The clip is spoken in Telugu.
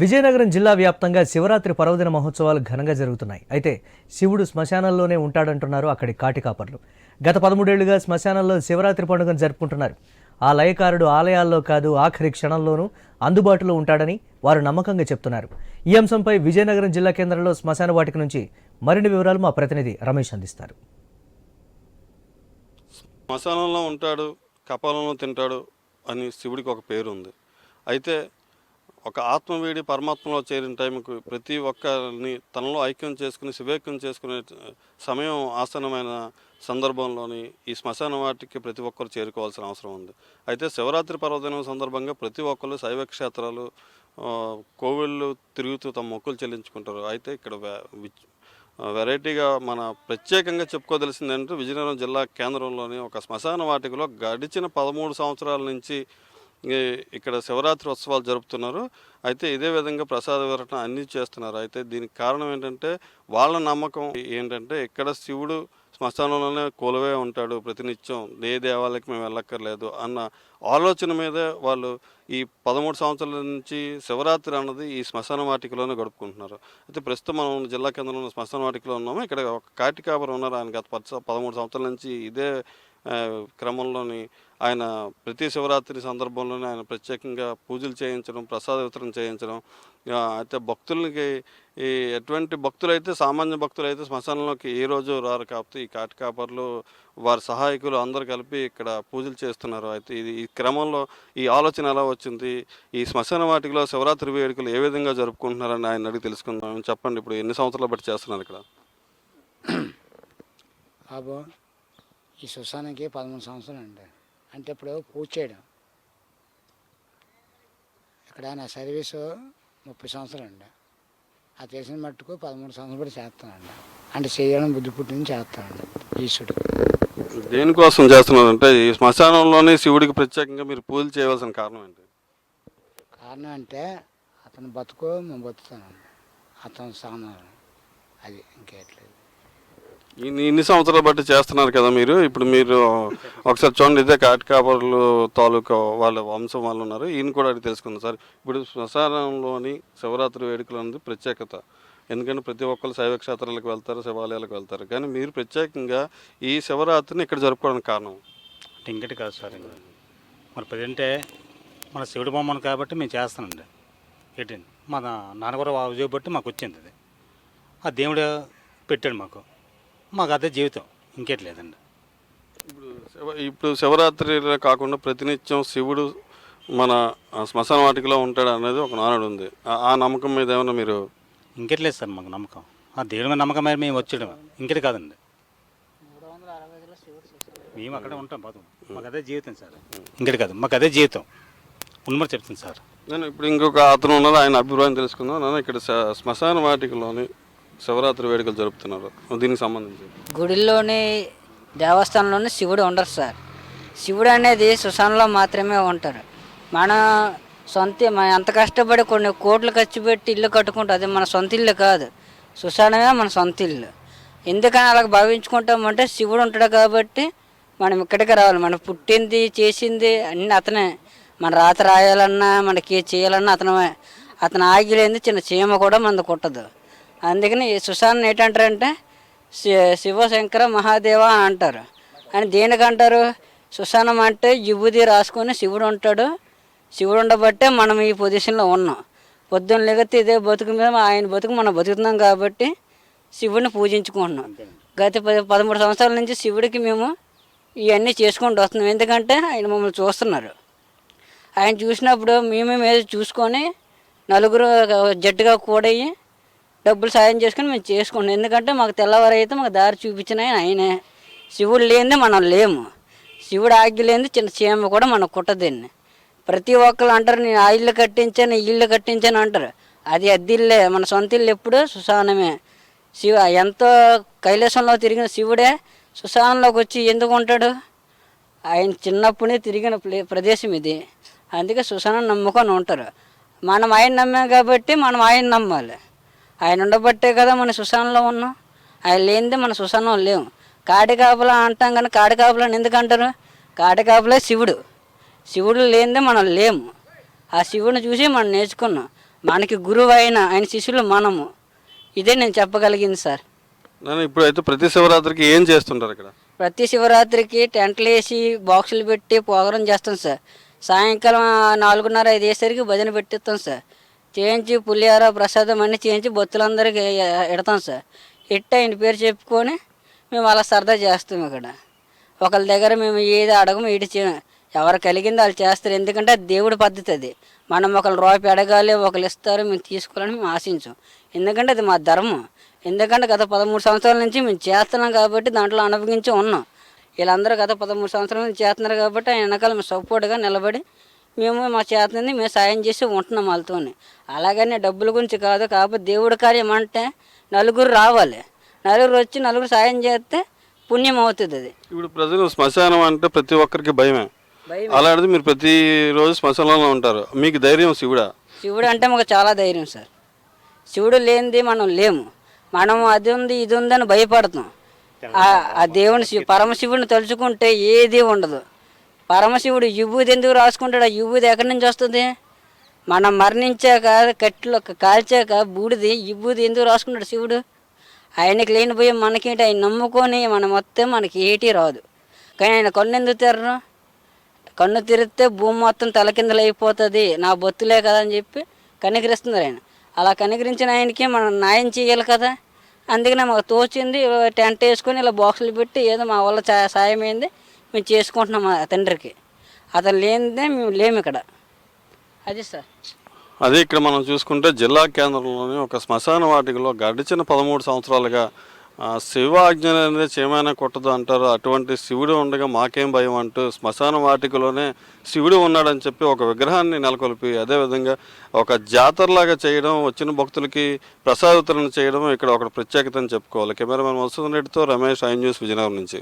విజయనగరం జిల్లా వ్యాప్తంగా శివరాత్రి పర్వదిన మహోత్సవాలు ఘనంగా జరుగుతున్నాయి. అయితే శివుడు శ్మశానంలోనే ఉంటాడంటున్నారు అక్కడి కాటికాపర్లు. గత పదమూడేళ్ళుగా శ్మశానంలో శివరాత్రి పండుగను జరుపుకుంటున్నారు. ఆ లయకారుడు ఆలయాల్లో కాదు ఆఖరి క్షణంలోనూ అందుబాటులో ఉంటాడని వారు నమ్మకంగా చెప్తున్నారు. ఈ అంశంపై విజయనగరం జిల్లా కేంద్రంలో శ్మశాన వాటిక నుంచి మరిన్ని వివరాలు మా ప్రతినిధి రమేష్ అందిస్తారు. శ్మశానంలో ఉంటాడు కపాలంలో తింటాడు అని శివుడికి ఒక పేరు ఉంది అయితే ఒక ఆత్మవేడి పరమాత్మలో చేరిన టైంకు ప్రతి ఒక్కరిని తనలో ఐక్యం చేసుకుని శివేక్యం చేసుకునే సమయం ఆసనమైన సందర్భంలోని ఈ శ్మశాన వాటికి ప్రతి ఒక్కరు చేరుకోవాల్సిన అవసరం ఉంది. అయితే శివరాత్రి పర్వదినం సందర్భంగా ప్రతి ఒక్కరు శైవ క్షేత్రాలు కోవిళ్ళు తిరుగుతూ తమ మొక్కులు చెల్లించుకుంటారు. అయితే ఇక్కడ వెరైటీగా మన ప్రత్యేకంగా చెప్పుకోదలసింది విజయనగరం జిల్లా కేంద్రంలోని ఒక శ్మశాన వాటికలో గడిచిన పదమూడు సంవత్సరాల నుంచి ఇక్కడ శివరాత్రి ఉత్సవాలు జరుపుతున్నారు. అయితే ఇదే విధంగా ప్రసాద వివరణ అన్నీ చేస్తున్నారు. అయితే దీనికి కారణం ఏంటంటే వాళ్ళ నమ్మకం ఏంటంటే ఇక్కడ శివుడు శ్మశానంలోనే కొలువే ఉంటాడు ప్రతినిత్యం. ఏ దేవాలయకి మేము వెళ్ళక్కర్లేదు అన్న ఆలోచన మీదే వాళ్ళు ఈ పదమూడు సంవత్సరాల నుంచి శివరాత్రి అన్నది ఈ శ్మశాన వాటికలోనే గడుపుకుంటున్నారు. అయితే ప్రస్తుతం మనం జిల్లా కేంద్రంలో శ్మశాన వాటికలో ఉన్నాము. ఇక్కడ ఒక కాటికాపర్ ఉన్నారు. ఆయన గత పది పదమూడు సంవత్సరాల నుంచి ఇదే క్రమంలోని ఆయన ప్రతి శివరాత్రి సందర్భంలోనే ఆయన ప్రత్యేకంగా పూజలు చేయించడం ప్రసాద వితరణ చేయించడం అయితే భక్తులకి ఈ ఎటువంటి భక్తులైతే సామాన్య భక్తులైతే శ్మశానంలోకి ఏ రోజు రారు కాబట్టి ఈ కాటికాపర్లు వారి సహాయకులు అందరు కలిపి ఇక్కడ పూజలు చేస్తున్నారు. అయితే ఇది ఈ క్రమంలో ఈ ఆలోచన ఎలా వచ్చింది? ఈ శ్మశాన వాటికలో శివరాత్రి వేడుకలు ఏ విధంగా జరుపుకుంటున్నారని ఆయన అడిగి తెలుసుకుందాం. చెప్పండి ఇప్పుడు ఎన్ని సంవత్సరాలు బట్టి చేస్తున్నారు ఇక్కడ? ఈ శ్మశానానికి పదమూడు సంవత్సరాలు అండి. అంటే ఇప్పుడు పూజ చేయడం. ఇక్కడ నా సర్వీసు ముప్పై సంవత్సరాలు అండి. ఆ చేసిన మట్టుకు పదమూడు సంవత్సరాలు బట్టి చేస్తానండి అంటే చేయడం బుద్ధి పుట్టింది చేస్తానండి ఈశ్వరుడు. దేనికోసం చేస్తున్నారంటే ఈ శ్మశానంలోనే శివుడికి ప్రత్యేకంగా మీరు పూజలు చేయవలసిన కారణం ఏంటి? కారణం అంటే అతను బతుకు మేము బతుకుతానండి అతను స్థానం అది ఇంకేట్లేదు ఇన్ని ఇన్ని సంవత్సరాలు బట్టి చేస్తున్నారు కదా మీరు. ఇప్పుడు మీరు ఒకసారి చూడండి ఇదే కాటికాపర్లు తాలూకా వాళ్ళ వంశం వాళ్ళు ఉన్నారు. ఈయన కూడా అడిగి తెలుసుకుందాం సార్. ఇప్పుడు శ్మశానంలోని శివరాత్రి వేడుకలు అనేది ప్రత్యేకత. ఎందుకంటే ప్రతి ఒక్కరు శైవ క్షేత్రాలకు వెళ్తారు శివాలయాలకు వెళ్తారు. కానీ మీరు ప్రత్యేకంగా ఈ శివరాత్రిని ఇక్కడ జరుపుకోవడానికి కారణం? అంటే ఇంకటి కాదు సార్ మరి ప్రజెంటే మన శివుడు బొమ్మను కాబట్టి మేము చేస్తానండి. ఏంటండి? మా నాన్నగారు ఉద్యోగం బట్టి మాకు వచ్చింది అది. ఆ దేవుడు పెట్టాడు మాకు. మాకు అదే జీవితం. ఇంకేటి లేదండి. ఇప్పుడు శివ ఇప్పుడు శివరాత్రిలో కాకుండా ప్రతినిత్యం శివుడు మన శ్మశాన వాటికలో ఉంటాడు అనేది ఒక నానుడు ఉంది. ఆ- ఆ నమ్మకం మీద ఏమైనా మీరు ఇంకేటి లేదు సార్ మాకు నమ్మకం. ఆ దేవుడి మీద నమ్మకం మీద మేము వచ్చాడు ఇంకటి కాదండి. మేము అక్కడే ఉంటాం బాధ మాకు అదే జీవితం సార్. ఇంకటి కాదు మాకు అదే జీవితం ఉన్నమాట చెప్తాను సార్. నేను ఇప్పుడు ఇంకొక అతను ఉన్నారు ఆయన అభిప్రాయం తెలుసుకుందాం. ఇక్కడ శ- శ్మశాన వాటికలోని శివరాత్రి వేడుకలు జరుపుతున్నారు. దీనికి సంబంధించి. గుడిలోని దేవస్థానంలోని శివుడు ఉండరు సార్. శివుడు అనేది శ్మశానంలో మాత్రమే ఉంటారు. మన సొంత మనం ఎంత కష్టపడి కొన్ని కోట్లు ఖర్చు పెట్టి ఇల్లు కట్టుకుంటే అది మన సొంత ఇల్లు కాదు. సుశానమే మన సొంత ఇల్లు. ఎందుకని అలా భావించుకుంటామంటే శివుడు ఉంటాడు కాబట్టి మనం ఇక్కడికి రావాలి. మనం పుట్టింది చేసింది అన్నీ అతనే. మన రాత రాయాలన్నా మనకి చేయాలన్నా అతనమే. అతను ఆగిలేంది చిన్న చీమ కూడా మనది కుట్టదు అందుకని ఈ సుశాన్ని ఏంటంటారంటే శి- శివశంకర మహాదేవ అని అంటారు. అని దేనికంటారు? సుశానం అంటే విభూది రాసుకొని శివుడు ఉంటాడు. శివుడు ఉండబట్టే మనం ఈ పొజిషన్లో ఉన్నాం. పొద్దున్న లేకపోతే ఇదే బతుకు మీద ఆయన బతుకు మనం బతుకుతున్నాం కాబట్టి శివుడిని పూజించుకుంటున్నాం. గత పది పదమూడు సంవత్సరాల నుంచి శివుడికి మేము ఇవన్నీ చేసుకుంటూ వస్తున్నాం. ఎందుకంటే ఆయన మమ్మల్ని చూస్తున్నారు. ఆయన చూసినప్పుడు మేమే మీద చూసుకొని నలుగురు జట్టుగా కూడయ్యి డబ్బులు సాయం చేసుకొని మేము చేసుకుంటాం ఎందుకంటే మాకు తెల్లవారు అయితే మాకు దారి చూపించిన ఆయన. ఆయనే శివుడు లేనిదే మనం లేము. శివుడు ఆజ్ఞ లేనిది చిన్న చీమ కూడా మనకు కుట్టదండి ప్రతి ఒక్కరు అంటారు నేను ఆ ఇల్లు కట్టించాను ఇల్లు కట్టించాను అంటారు. అది అద్దిల్లే మన సొంత ఇల్లు ఎప్పుడు సుశానమే శివ ఎంతో కైలాసంలో తిరిగిన శివుడే సుశానంలోకి వచ్చి ఎందుకు ఉంటాడు? ఆయన చిన్నప్పుడే తిరిగిన ప్లే ప్రదేశం ఇది. అందుకే సుశానం నమ్ముకొని ఉంటారు. మనం ఆయన నమ్మాం కాబట్టి మనం ఆయన నమ్మాలి. ఆయన ఉండబట్టే కదా మన సుశానంలో ఉన్నాం. ఆయన లేనిదే మన సుశానం లేవు. కాడి కాపలా అంటాం కానీ కాడి కాపలా ఎందుకు అంటారు? కాడి కాపలా శివుడు. శివుడు లేనిదే మనం లేము. ఆ శివుడిని చూసి మనం నేర్చుకున్నాం. మనకి గురువు అయిన ఆయన శిష్యులు మనము. ఇదే నేను చెప్పగలిగింది సార్. నేను ఇప్పుడైతే ప్రతి శివరాత్రికి ఏం చేస్తుంటారు ఇక్కడ? ప్రతి శివరాత్రికి టెంట్లు వేసి బాక్సులు పెట్టి ప్రోగ్రాం చేస్తాం సార్. సాయంకాలం నాలుగున్నర ఐదు వేసరికి భజన పెట్టిస్తాం సార్. చేయించి పులిహార ప్రసాదం అన్నీ చేయించి బొత్తులందరికీ ఎడతాం సార్. ఇట్ట ఆయన పేరు చెప్పుకొని మేము అలా సరదా చేస్తాం ఇక్కడ. ఒకళ్ళ దగ్గర మేము ఏది అడగము ఇటు చే ఎవరు కలిగిందో వాళ్ళు చేస్తారు. ఎందుకంటే దేవుడి పద్ధతి అది. మనం ఒకళ్ళు రూపాయి అడగాలి ఒకళ్ళు ఇస్తారు మేము తీసుకోవాలని మేము ఆశించాం. ఎందుకంటే అది మా ధర్మం. ఎందుకంటే గత పదమూడు సంవత్సరాల నుంచి మేము చేస్తున్నాం కాబట్టి దాంట్లో అనుభవించి ఉన్నాం. వీళ్ళందరూ గత పదమూడు సంవత్సరాల నుంచి చేస్తున్నారు కాబట్టి ఆయన వెనకాల మేము సపోర్ట్గా నిలబడి మేము మా చేతని మేము సాయం చేసి ఉంటున్నాం వాళ్ళతోని. అలాగనే డబ్బుల గురించి కాదు కాకపోతే దేవుడి కార్యం అంటే నలుగురు రావాలి. నలుగురు వచ్చి నలుగురు సాయం చేస్తే పుణ్యం అవుతుంది అది. ఇప్పుడు ప్రజలు శ్మశానం అంటే ప్రతి ఒక్కరికి భయమే. భయం అలాంటిది మీరు ప్రతిరోజు శ్మశానంలో ఉంటారు. మీకు ధైర్యం శివుడా? శివుడు అంటే మాకు చాలా ధైర్యం సార్. శివుడు లేనిది మనం లేము. మనం అది ఉంది ఇది ఉందని భయపడతాం. ఆ- దేవుని శివ పరమశివుడిని తలుచుకుంటే ఏది ఉండదు. పరమశివుడు యుబూది ఎందుకు రాసుకుంటాడు? ఆ యుబూది ఎక్కడి నుంచి వస్తుంది? మనం మరణించాక కట్లో కాల్చాక బూడిది యుబూది ఎందుకు రాసుకుంటాడు శివుడు? ఆయనకి లేనిపోయి మనకేంటి? ఆయన నమ్ముకొని మనం మొత్తం మనకి ఏటీ రాదు. కానీ ఆయన కన్ను ఎందుకు తెర్రు? కన్ను తిరిగితే భూమి మొత్తం తలకిందలు అయిపోతుంది. నా బొత్తులే కదా అని చెప్పి కనికరిస్తున్నారు ఆయన. అలా కనికరించిన ఆయనకి మనం న్యాయం చేయాలి కదా. అందుకనే మాకు తోచింది టెంట్ వేసుకొని ఇలా బాక్సులు పెట్టి ఏదో మా వల్ల సాయమైంది. సాయం అయింది మేము చేసుకుంటున్నాం తండ్రికి. అతను లేనిదే మేము లేము ఇక్కడ. అది సార్. అదే ఇక్కడ మనం చూసుకుంటే జిల్లా కేంద్రంలోని ఒక శ్మశాన వాటికలో గడిచిన పదమూడు సంవత్సరాలుగా శివ ఆజ్ఞలు అనేది చేయమైనా కొట్టదు అంటారు. అటువంటి శివుడు ఉండగా మాకేం భయం అంటూ శ్మశాన వాటికలోనే శివుడు ఉన్నాడని చెప్పి ఒక విగ్రహాన్ని నెలకొల్పి అదేవిధంగా ఒక జాతరలాగా చేయడం వచ్చిన భక్తులకి ప్రసాద వితరణ చేయడం ఇక్కడ ఒక ప్రత్యేకత అని చెప్పుకోవాలి. కెమెరామెన్ మసూద్ రెడ్డితో రమేష్ ఐ న్యూస్ విజయనగరం నుంచి.